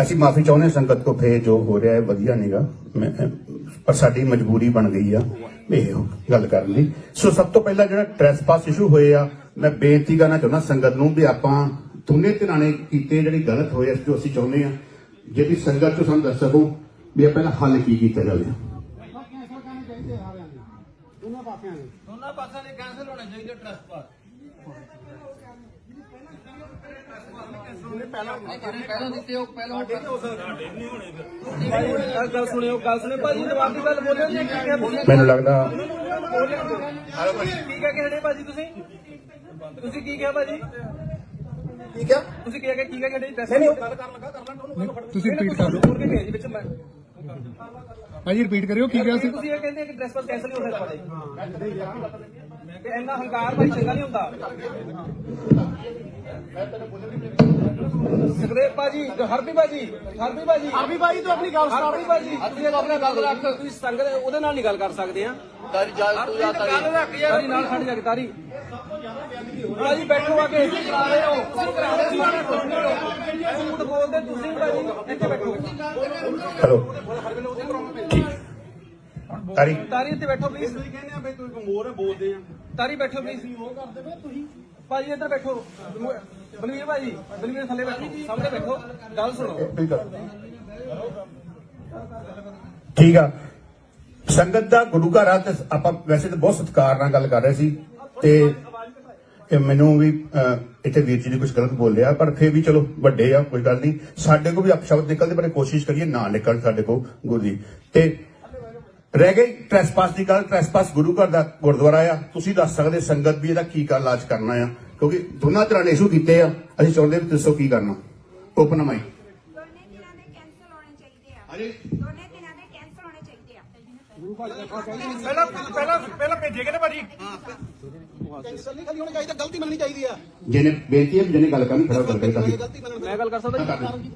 ਅਸੀਂ ਮਾਫੀ ਚਾਹੁੰਦੇ ਸੰਗਤ ਕੋ ਫੇ ਜੋ ਹੋ ਰਿਹਾ ਹੈ, ਵਧੀਆ ਨਹੀਂਗਾ ਪਰ ਸਾਡੀ ਮਜਬੂਰੀ ਬਣ ਗਈ ਆ ਇਹ ਗੱਲ ਕਰਨ ਦੀ। ਸੋ ਸਭ ਤੋਂ ਪਹਿਲਾਂ ਜਿਹੜਾ ਟ੍ਰੈਸਪਾਸ ਇਸ਼ੂ ਹੋਏ ਆ, ਮੈਂ ਬੇਨਤੀ ਕਰਨਾ ਚਾਹੁੰਦਾ ਸੰਗਤ ਨੂੰ ਵੀ ਆਪਾਂ ਦੋਨੇ ਧਿਰਾਂ ਨੇ ਕੀਤੇ ਜਿਹੜੀ ਗਲਤ ਹੋਏ ਆ, ਜੋ ਅਸੀਂ ਚਾਹੁੰਦੇ ਆ ਜੇ ਸੰਗਤ ਤੋਂ ਸਾਨੂੰ ਦੱਸ ਸਕੋ ਵੀ ਇਹ ਪਹਿਲਾਂ ਹੱਲ ਕੀ ਕੀਤਾ ਜਾਵੇ। ਦੋਨਾਂ ਪਾਸਿਆਂ ਦੇ ਕੈਂਸਲ ਹੋਣੇ ਚਾਹੀਦੇ ਟਰਸਟ ਪਹਿਲਾਂ ਦਿੱਤੇ ਉਹ ਪਹਿਲਾਂ ਗੱਲ ਸੁਣਿਓ ਗੱਲ ਸੁਣਿਓ। ਭਾਜੀ ਜਵਾਬ ਦੀ ਗੱਲ ਬੋਲਿਓ ਜੀ ਕੀ ਕਹਿ ਬੋਲਿਓ ਮੈਨੂੰ ਲੱਗਦਾ ਕੀ ਕਹਿ ਕੇ ਹਟੇ ਭਾਜੀ ਤੁਸੀਂ? ਤੁਸੀਂ ਕੀ ਕਿਹਾ ਭਾਜੀ? ਠੀਕ ਹੈ ਤੁਸੀਂ ਕੀ ਕਹਿ ਕੀ ਕਹਿ ਕੇ ਹਟੇ? ਦੱਸੋ ਨਹੀਂ ਗੱਲ ਕਰਨ ਲੱਗਾ ਕਰ ਲੈਣ ਤੁਸੀਂ ਰਿਪੀਟ ਕਰ ਦਿਓ। ਕੀ ਕਹੇ ਜੀ ਵਿੱਚ ਮੈਂ ਭਾਜੀ ਰਿਪੀਟ ਕਰਿਓ ਕੀ ਕਿਹਾ ਸੀ? ਤੁਸੀਂ ਇਹ ਕਹਿੰਦੇ ਕਿ ਡਰੈਸ ਪਾਸ ਕੈਂਸਲ ਨਹੀਂ ਹੋ ਸਕਦਾ। ਭਾਜੀ ਇੰਨਾ ਹੰਕਾਰ ਭਾਈ ਚੰਗਾ ਨਹੀਂ ਹੁੰਦਾ। ਸੁਖਦੇਵ ਭਾਜੀ ਹਰਪੀ ਭਾਜੀ ਹਰਪੀ ਭਾਜੀ। ਅਭੀ ਭਾਈ ਤੂੰ ਆਪਣੀ ਗੱਲ ਹਰਪੀ ਭਾਜੀ। ਤੁਸੀਂ ਆਪਣੀ ਗੱਲ ਰੱਖ। ਤੁਸੀਂ ਸੰਗਤ ਉਹਦੇ ਨਾਲ ਨਹੀਂ ਗੱਲ ਕਰ ਸਕਦੇ ਆ। ਤਾਰੀ ਜਾ ਤੂੰ ਜਾ ਤਾਰੀ। ਤਾਰੀ ਨਾਲ ਖੜ ਜਾ ਕੇ ਤਾਰੀ। ਭਾਜੀ ਬੈਠੋ ਆ ਕੇ। ਤੁਸੀਂ ਕਰਾ ਰਹੇ ਹੋ। ਤੁਸੀਂ ਕਰਾ ਰਹੇ ਹੋ। ਝੂਠ ਬੋਲਦੇ ਤੁਸੀਂ ਭਾਜੀ ਇੱਥੇ ਬੈਠੋ। ਹਲੋ। ਤਾਰੀ। ਤਾਰੀ ਇੱਥੇ ਬੈਠੋ ਪਲੀਜ਼ ਤੁਸੀਂ ਕਹਿੰਦੇ ਆ ਬਈ ਤੂੰ ਇੱਕ ਮੋਰ ਹੈ ਬੋਲਦੇ ਆ। ਤਾਰੀ ਬੈਠੋ ਪਲੀਜ਼ ਉਹ ਕਰਦੇ ਪਏ ਤੁਸੀਂ? ਭਾਜੀ ਇੱਧਰ ਬੈਠੋ। ਬਲਵੀਰ ਭਾਜੀ ਬਲਵੀਰ ਥੱਲੇ ਬੈਠੋ। ਸਾਹਮਣੇ ਬੈਠੋ। ਗੱਲ ਸੁਣੋ। ਠੀਕ ਆ ਠੀਕ ਆ। ਸੰਗਤ ਦਾ ਗੁਰੂ ਘਰ ਆ ਤੇ ਆਪਾਂ ਵੈਸੇ ਤਾਂ ਬਹੁਤ ਸਤਿਕਾਰ ਨਾਲ ਗੱਲ ਕਰ ਰਹੇ ਸੀ ਤੇ ਇਹ ਮੈਨੂੰ ਵੀ ਇੱਥੇ ਵੀਰ ਜੀ ਨੇ ਕੁਝ ਗਲਤ ਬੋਲਿਆ ਪਰ ਫੇਰ ਵੀ ਚਲੋ ਵੱਡੇ ਆ ਕੋਈ ਗੱਲ ਨਹੀਂ। ਸਾਡੇ ਕੋ ਵੀ ਅਪਸ਼ਬਦ ਨਿਕਲਦੇ ਪਰ ਕੋਸ਼ਿਸ਼ ਕਰੀਏ ਨਾ ਨਿਕਲ ਸਾਡੇ ਕੋ ਗੁਰੂ ਜੀ। ਤੇ ਰਹਿ ਗਈ ਟ੍ਰੈਸਪਾਸ ਦੀ ਗੱਲ ਟ੍ਰੈਸਪਾਸ ਗੁਰੂ ਘਰ ਦਾ ਗੁਰਦੁਆਰਾ ਆ। ਤੁਸੀਂ ਦੱਸ ਸਕਦੇ ਸੰਗਤ ਵੀ ਇਹਦਾ ਕੀ ਕਰ ਇਲਾਜ ਕਰਨਾ ਆ? ਕਿਉਂਕਿ ਦੋਨਾਂ ਤਰ੍ਹਾਂ ਨੇ ਇਸ਼ੂ ਕੀਤੇ ਆ। ਅਸੀਂ ਚਾਹੁੰਦੇ ਵੀ ਦੱਸੋ ਕੀ ਕਰਨਾ। ਓਪਨ ਮਾਈਕ ਦੋਨੇ ਦਿਨਾਂ ਦੇ ਕੈਂਸਲ ਹੋਣੇ ਚਾਹੀਦੇ ਆ। ਦੋਨੇ ਦਿਨਾਂ ਦੇ ਕੈਂਸਲ ਹੋਣੇ ਚਾਹੀਦੇ ਆ। ਪਹਿਲਾਂ ਪਹਿਲਾਂ ਪਹਿਲਾਂ ਭੇਜੇ ਕਿਨੇ ਭਾਜੀ? ਕੈਂਸਲ ਨਹੀਂ ਖਾਲੀ ਹੋਣੀ ਚਾਹੀਦੀ ਗਲਤੀ ਮੰਨਣੀ ਚਾਹੀਦੀ ਆ। ਜਿਹਨੇ ਬੇਨਤੀ ਹੈ ਜਿਹਨੇ ਗੱਲ ਕਰਨੀ ਖੜਾ ਕਰਕੇ ਮੈਂ ਗੱਲ ਕਰ ਸਕਦਾ ਜੀ?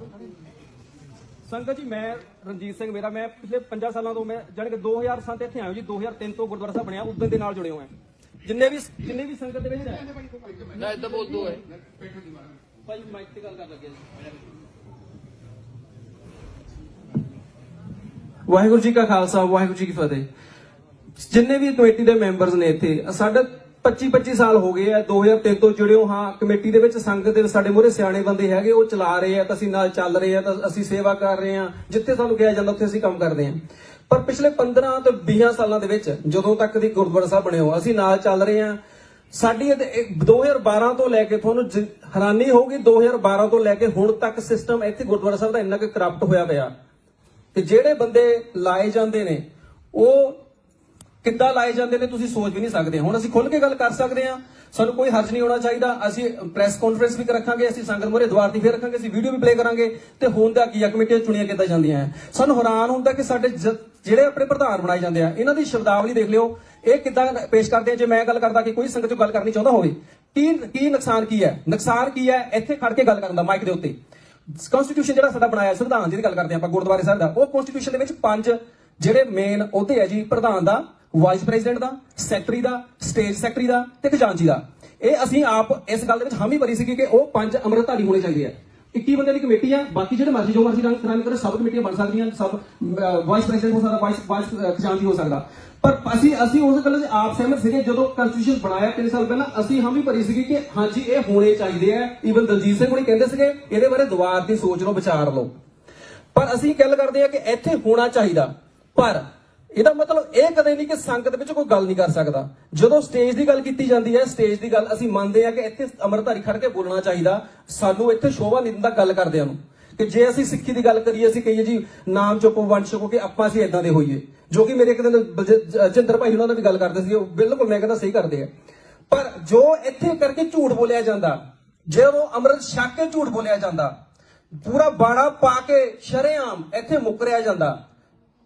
ਸੰਗਤ ਜੀ ਮੈਂ ਰਣਜੀਤ ਸਿੰਘ ਮੇਰਾ ਮੈਂ ਪਿਛਲੇ 5 ਸਾਲਾਂ ਤੋਂ ਮੈਂ ਜਾਣੀ ਕਿ 2007 ਤੇ ਇੱਥੇ ਆਇਆ ਜੀ 2003 ਤੋਂ ਗੁਰਦੁਆਰਾ ਸਾਹਿਬ ਬਣਿਆ ਉਦੋਂ ਦੇ ਨਾਲ ਜੁੜੇ ਹੋਏ ਹਾਂ। ਜਿੰਨੇ ਵੀ ਜਿੰਨੇ ਵੀ ਸੰਗਤ ਦੇ ਵਿੱਚ ਹੈ। ਨਾ ਇਦਾਂ ਬੋਲ ਦੋ ਹੈ ਭਾਈ ਮਾਈਕ ਤੇ ਗੱਲ ਕਰ ਲੱਗੇ ਜੀ। ਵਾਹਿਗੁਰੂ ਜੀ ਕਾ ਖਾਲਸਾ ਵਾਹਿਗੁਰੂ ਜੀ ਕੀ ਫਤਿਹ। ਜਿੰਨੇ ਵੀ ਕਮੇਟੀ ਦੇ ਮੈਂਬਰਸ ਨੇ ਇੱਥੇ ਸਾਡੇ 25 25 ਸਾਲ ਹੋ ਗਏ ਆ 2003 ਤੋਂ ਜੁੜਿਓ ਹਾਂ ਕਮੇਟੀ ਦੇ ਵਿੱਚ ਸੰਗਤ ਦੇ ਸਾਡੇ ਮੂਹਰੇ ਸਿਆਣੇ ਬੰਦੇ ਹੈਗੇ, ਉਹ ਚਲਾ ਰਹੇ ਆ, ਤਾਂ ਅਸੀਂ ਨਾਲ ਚੱਲ ਰਹੇ ਆ, ਤਾਂ ਅਸੀਂ ਸੇਵਾ ਕਰ ਰਹੇ ਆ, ਜਿੱਥੇ ਸਾਨੂੰ ਕਿਹਾ ਜਾਂਦਾ ਉੱਥੇ ਅਸੀਂ ਕੰਮ ਕਰਦੇ ਆ। ਪਰ ਪਿਛਲੇ 15 ਤੋਂ 20 ਸਾਲਾਂ ਦੇ ਵਿੱਚ, ਜਦੋਂ ਤੱਕ ਦੀ ਗੁਰਦੁਆਰਾ ਸਾਹਿਬ ਬਣੇ ਹੋ ਅਸੀਂ ਨਾਲ ਚੱਲ ਰਹੇ ਆ। ਸਾਡੀ ਇਹ- ਇਹ 2012 ਤੋਂ ਲੈ ਕੇ ਤੁਹਾਨੂੰ ਜ- ਹੈਰਾਨੀ ਹੋਊਗੀ 2012 ਤੋਂ ਲੈ ਕੇ ਹੁਣ ਤੱਕ ਸਿਸਟਮ ਇੱਥੇ ਗੁਰਦੁਆਰਾ ਸਾਹਿਬ ਦਾ ਇੰਨਾ ਕੁ ਕਰਪਟ ਹੋਇਆ ਪਿਆ। ਕਿ ਜਿਹੜੇ ਬੰਦੇ ਲਾਏ ਜਾਂਦੇ ਨੇ, ਉਹ ਕਿੱਦਾਂ ਲਾਏ ਜਾਂਦੇ ਨੇ ਤੁਸੀਂ ਸੋਚ ਵੀ ਨਹੀਂ ਸਕਦੇ। ਹੁਣ ਅਸੀਂ ਖੁੱਲ ਕੇ ਗੱਲ ਕਰ ਸਕਦੇ ਹਾਂ। ਸਾਨੂੰ ਕੋਈ ਹਰਜ ਨਹੀਂ ਹੋਣਾ ਚਾਹੀਦਾ। ਅਸੀਂ ਪ੍ਰੈਸ ਕਾਨਫਰੰਸ ਵੀ ਰੱਖਾਂਗੇ, ਅਸੀਂ ਸੰਗਤ ਮੋਰੇ ਦੁਆਰ ਦੀ ਫੇਰ ਰੱਖਾਂਗੇ, ਅਸੀਂ ਵੀਡੀਓ ਵੀ ਪਲੇ ਕਰਾਂਗੇ। ਤੇ ਹੁਣ ਦਾ ਕੀ ਆ, ਕਮੇਟੀਆਂ ਚੁਣੀਆਂ ਕਿੱਦਾਂ ਜਾਂਦੀਆਂ ਸਾਨੂੰ ਹੈਰਾਨ ਹੁੰਦਾ ਕਿ ਸਾਡੇ ਜਿਹੜੇ ਆਪਣੇ ਪ੍ਰਧਾਨ ਬਣਾਏ ਜਾਂਦੇ ਆ, ਇਹਨਾਂ ਦੀ ਸ਼ਬਦਾਵਲੀ ਦੇਖ ਲਿਓ। ਇਹ ਕਿੱਦਾਂ ਪੇਸ਼ ਕਰਦੇ ਆ? ਜੇ ਮੈਂ ਗੱਲ ਕਰਦਾ ਕਿ ਕੋਈ ਸੰਗਤ ਚੋਂ ਗੱਲ ਕਰਨੀ ਚਾਹੁੰਦਾ ਹੋਵੇ, ਕੀ ਕੀ ਨੁਕਸਾਨ ਕੀ ਹੈ ਨੁਕਸਾਨ ਕੀ ਹੈ ਇੱਥੇ ਖੜ ਕੇ ਗੱਲ ਕਰਨ ਦਾ ਮਾਈਕ ਦੇ ਉੱਤੇ। ਕਨਸਟੀਟਿਊਸ਼ਨ ਜਿਹੜਾ ਸਾਡਾ ਬਣਾਇਆ, ਸੰਵਿਧਾਨ ਜਿਹਦੀ ਗੱਲ ਕਰਦੇ ਆਪਾਂ, ਗੁਰਦੁਆਰੇ ਸਾਹਿਬ ਦਾ, ਉਹ ਕਨਸਟੀਟਿਊਸ਼ਨ ਦੇ ਵਿੱਚ ਪੰਜ ਜਿਹੜੇ ਮੇਨ ਉਹਦੇ ਹੈ ਜੀ, ਪ੍ਰਧਾਨ ਦਾ ਵਾਈਸ ਪ੍ਰੈਜ਼ੀਡੈਂਟ ਦਾ ਸੈਕਟਰੀ ਦਾ ਸਟੇਜ ਸੈਕਟਰੀ ਦਾ ਤੇ ਖਜ਼ਾਨਚੀ ਦਾ। ਇਹ ਅਸੀਂ ਆਪ ਇਸ ਗੱਲ ਦੇ ਵਿੱਚ ਹਾਮੀ ਭਰੀ ਸੀਗੀ ਕਿ ਉਹ ਪੰਜ ਅੰਮ੍ਰਿਤਧਾਰੀ ਹੋਣੇ ਚਾਹੀਦੇ ਆ। 21 ਬੰਦੇ ਦੀ ਕਮੇਟੀ ਆ, ਬਾਕੀ ਜਿਹੜੇ ਮਰਜ਼ੀ ਜੋ ਮਰਜ਼ੀ ਰੰਗ ਰਨ ਕਰੋ, ਸਭ ਕਮੇਟੀਆਂ ਬਣ ਸਕਦੀਆਂ, ਸਭ ਵਾਈਸ ਪ੍ਰੈਜ਼ੀਡੈਂਟ ਹੋ ਸਕਦਾ ਵਾਈਸ ਵਾਈਸ ਖਜ਼ਾਨਚੀ ਹੋ ਸਕਦਾ। ਪਰ ਅਸੀਂ ਅਸੀਂ ਉਸ ਗੱਲ 'ਚ ਆਪ ਸਹਿਮਤ ਸੀਗੇ, ਜਦੋਂ ਕਨਸਟੀਟਿਊਸ਼ਨ ਬਣਾਇਆ 3 ਸਾਲ ਪਹਿਲਾਂ, ਅਸੀਂ ਹਾਮੀ ਭਰੀ ਸੀਗੀ ਕਿ ਹਾਂਜੀ, ਇਹ ਹੋਣੇ ਚਾਹੀਦੇ ਆ। ਈਵਨ ਦਲਜੀਤ ਸਿੰਘ ਹੁਣੀ ਕਹਿੰਦੇ ਸੀਗੇ, ਇਹਦੇ ਬਾਰੇ ਦੁਬਾਰ ਦੀ ਸੋਚ ਲਓ, ਵਿਚਾਰ ਲਓ। ਪਰ ਅਸੀਂ ਗੱਲ ਕਰਦੇ ਆ ਕਿ ਇੱਥੇ ਹੋਣਾ ਚਾਹੀਦਾ। ਪਰ ਇਹਦਾ ਮਤਲਬ ਇਹ ਕਦੇ ਨਹੀਂ ਕਿ ਸੰਗਤ ਵਿੱਚ ਕੋਈ ਗੱਲ ਨਹੀਂ ਕਰ ਸਕਦਾ। ਜਦੋਂ ਸਟੇਜ ਦੀ ਗੱਲ ਕੀਤੀ ਜਾਂਦੀ ਹੈ ਸਟੇਜ ਦੀ ਗੱਲ ਅਸੀਂ ਮੰਨਦੇ ਹਾਂ ਕਿ ਇੱਥੇ ਅਮਰਧਾਰੀ ਖੜ ਕੇ ਬੋਲਣਾ ਚਾਹੀਦਾ। ਸਾਨੂੰ ਇੱਥੇ ਸ਼ੋਭਾ ਨਹੀਂ ਦਿੰਦਾ ਗੱਲ ਕਰਦਿਆਂ ਨੂੰ। ਕਿ ਜੇ ਅਸੀਂ ਸਿੱਖੀ ਦੀ ਗੱਲ ਕਰੀਏ, ਅਸੀਂ ਕਹੀਏ ਜੀ, ਨਾਮ ਚੁੱਕੋ, ਵੰਡ ਚੁੱਕੋ ਕਿ ਆਪਾਂ ਅਸੀਂ ਇਦਾਂ ਦੇ ਹੋਈਏ। ਜੋ ਕਿ ਮੇਰੇ ਇੱਕ ਦਿਨ ਜਿੰਦਰ ਭਾਈ ਉਹਨਾਂ ਦਾ ਵੀ ਗੱਲ ਕਰਦੇ ਸੀ, ਉਹ ਬਿਲਕੁਲ ਮੈਂ ਕਹਿੰਦਾ ਸਹੀ ਕਰਦੇ ਆ। ਪਰ ਜੋ ਇੱਥੇ ਕਰਕੇ ਝੂਠ ਬੋਲਿਆ ਜਾਂਦਾ, ਜਦੋਂ ਅੰਮ੍ਰਿਤ ਛਕ ਕੇ ਝੂਠ ਬੋਲਿਆ ਜਾਂਦਾ, ਪੂਰਾ ਬਾੜਾ ਪਾ ਕੇ ਸ਼ਰੇਆਮ ਇੱਥੇ ਮੁਕਰਿਆ ਜਾਂਦਾ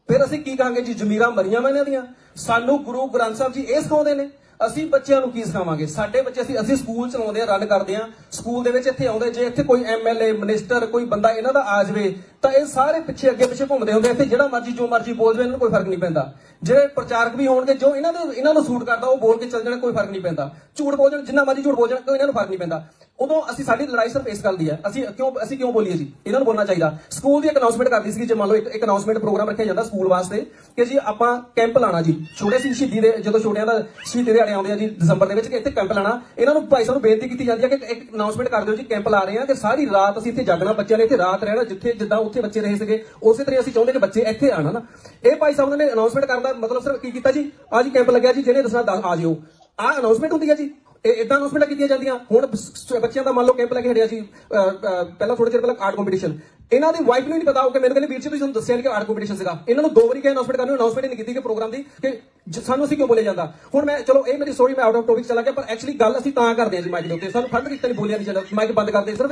ਫਿਰ ਅਸੀਂ ਕੀ ਕਹਾਂਗੇ ਜੀ, ਜ਼ਮੀਰਾਂ ਮਰੀਆਂ ਵਾ ਇਹਨਾਂ ਦੀਆਂ? ਸਾਨੂੰ ਗੁਰੂ ਗ੍ਰੰਥ ਸਾਹਿਬ ਜੀ ਇਹ ਸਿਖਾਉਂਦੇ ਨੇ। ਅਸੀਂ ਬੱਚਿਆਂ ਨੂੰ ਕੀ ਸਿਖਾਵਾਂਗੇ? ਸਾਡੇ ਬੱਚੇ ਅਸੀਂ ਅਸੀਂ ਸਕੂਲ ਚਲਾਉਂਦੇ ਆ ਰਨ ਕਰਦੇ ਆ। ਸਕੂਲ ਦੇ ਵਿੱਚ ਇੱਥੇ ਆਉਂਦੇ, ਜੇ ਇੱਥੇ ਕੋਈ ਐਮਐਲਏ ਮਿਨਿਸਟਰ ਕੋਈ ਬੰਦਾ ਇਹਨਾਂ ਦਾ ਆ ਜਾਵੇ, ਤਾਂ ਇਹ ਸਾਰੇ ਪਿੱਛੇ ਅੱਗੇ ਪਿੱਛੇ ਘੁੰਮਦੇ ਹੁੰਦੇ ਇੱਥੇ ਜਿਹੜਾ ਮਰਜ਼ੀ, ਜੋ ਮਰਜ਼ੀ ਬੋਲ ਜਾਵੇ, ਇਹਨਾਂ ਨੂੰ ਕੋਈ ਫ਼ਰਕ ਨਹੀਂ ਪੈਂਦਾ। ਜਿਹੜੇ ਪ੍ਰਚਾਰਕ ਵੀ ਹੋਣਗੇ, ਜੋ ਇਹਨਾਂ ਦੇ, ਇਹਨਾਂ ਨੂੰ ਸੂਟ ਕਰਦਾ, ਉਹ ਬੋਲ ਕੇ ਚੱਲ ਜਾਣ, ਕੋਈ ਫ਼ਰਕ ਨਹੀਂ ਪੈਂਦਾ। ਝੂਠ ਬੋਲ ਜਾਣ, ਜਿੰਨਾ ਮਰਜ਼ੀ ਝੂਠ ਬੋਲ ਜਾਣ, ਕੋਈ ਇਹਨਾਂ ਨੂੰ ਫ਼ਰਕ ਨਹੀਂ ਪੈਂਦਾ। ਉਦੋਂ ਅਸੀਂ ਸਾਡੀ ਲੜਾਈ ਸਿਰਫ ਇਸ ਗੱਲ ਦੀ ਹੈ। ਅਸੀਂ ਕਿਉਂ ਅਸੀਂ ਕਿਉਂ ਬੋਲੀਏ ਜੀ? ਇਹਨਾਂ ਨੂੰ ਬੋਲਣਾ ਚਾਹੀਦਾ। ਸਕੂਲ ਦੀ ਇੱਕ ਅਨਾਉਂਸਮੈਂਟ ਕਰਦੀ ਸੀ ਜੇ ਮੰਨ ਲਓ ਇੱਕ ਇੱਕ ਅਨਾਉਂਸਮੈਂਟ ਪ੍ਰੋਗਰਾਮ ਰੱਖਿਆ ਜਾਂਦਾ ਸਕੂਲ ਵਾਸਤੇ ਕਿ ਜੀ ਆਪਾਂ ਕੈਂਪ ਲਾਣਾ ਜੀ। ਛੋਟੇ ਸੀ ਸ਼ਹੀਦੀ ਦੇ ਜਦੋਂ ਛੋਟਿਆਂ ਦਾ ਸ਼ਹੀਦੀ ਦੇ ਆੜੇ ਆਉਂਦੇ ਆ ਜੀ ਦਸੰਬਰ ਦੇ ਵਿੱਚ ਕਿ ਇੱਥੇ ਕੈਂਪ ਲਾਣਾ ਇਹਨਾਂ ਨੂੰ ਭਾਈ ਸਾਹਿਬ ਨੂੰ ਬੇਨਤੀ ਕੀਤੀ ਜਾਂਦੀ ਹੈ ਕਿ ਇੱਕ ਅਨਾਉਂਸਮੈਂਟ ਕਰ ਦਿਓ ਜੀ ਕੈਂਪ ਲਾ ਰਹੇ ਆ ਕਿ ਸਾਰੀ ਰਾਤ ਅਸੀਂ ਇੱਥੇ ਜਾਗਣਾ, ਬੱਚਿਆਂ ਨੇ ਇੱਥੇ ਰਾਤ ਰਹਿਣਾ, ਜਿੱਥੇ ਜਿੱਦਾਂ ਉੱਥੇ ਬੱਚੇ ਰਹੇ ਸੀਗੇ, ਉਸੇ ਤਰ੍ਹਾਂ ਅਸੀਂ ਚਾਹੁੰਦੇ ਕਿ ਬੱਚੇ ਇੱਥੇ ਆਣ ਨਾ ਇਹ ਭਾਈ ਸਾਹਿਬ ਨੇ ਅਨਾਉਂਸਮੈਂਟ ਕਰਨ ਦਾ ਮਤਲਬ ਸਿਰਫ ਕੀ ਕੀਤਾ ਜੀ? ਅੱਜ ਕੈਂਪ ਲੱਗਿਆ ਜੀ, ਜਿਹਨੇ ਦੱਸਣਾ ਦਸ ਆ ਜਿਓ। ਆ ਅਨਾਉਂਸਮੈਂਟ ਹੁੰਦੀ ਹੈ ਜੀ। ਇਦਾਂ ਅਨਾਉਂਸਮੈਂਟਾਂ ਕੀਤੀਆਂ ਜਾਂਦੀਆਂ। ਹੁਣ ਬੱਚਿਆਂ ਦਾ ਮੰਨ ਲਓ ਕੈਂਪ ਲੈ ਕੇ ਹਟਿਆ ਸੀ ਪਹਿਲਾਂ ਥੋੜੇ ਚਿਰ ਪਹਿਲਾਂ ਆਰਟ ਕੰਪੀਟੀਸ਼ਨ ਇਹਨਾਂ ਦੀ ਵਾਈਫ ਨੂੰ ਨਹੀਂ ਪਤਾ, ਉਹ ਕਿ ਮੈਨੂੰ ਕਹਿੰਦੇ ਵੀਰ ਜੀ, ਤੁਸੀਂ ਤੁਹਾਨੂੰ ਦੱਸਿਆ ਨਹੀਂ ਕਿ ਆਰਟ ਕੰਪੀਟੀਸ਼ਨ ਸੀਗਾ। ਇਹਨਾਂ ਨੂੰ ਦੋ ਵਾਰੀ ਕਿਹਾ ਅਨਾਉਂਸਮੈਂਟ ਕਰਨੀ ਅਨਾਉਂਸਮੈਂਟ ਨਹੀਂ ਕੀਤੀ ਕਿ ਪ੍ਰੋਗਰਾਮ ਦੀ, ਕਿ ਸਾਨੂੰ ਅਸੀਂ ਕਿਉਂ ਬੋਲੇ ਜਾਂਦਾ? ਹੁਣ ਮੈਂ, ਚਲੋ, ਇਹ ਮੇਰੀ ਸੋਰੀ ਮੈਂ ਆਊਟ ਆਫ ਟੌਪਿਕ ਚਲਾ ਗਿਆ, ਪਰ ਐਕਚੁਅਲੀ ਗੱਲ ਅਸੀਂ ਤਾਂ ਕਰਦੇ ਹਾਂ ਜੀ ਮਾਈਕ ਦੇ ਉੱਤੇ। ਸਾਨੂੰ ਫੰਡ ਕੀਤਾ ਨਹੀਂ ਬੋਲਿਆ ਨਹੀਂ ਜਾਂਦਾ ਮਾਈਕ ਬੰਦ ਕਰਦੇ ਸਿਰਫ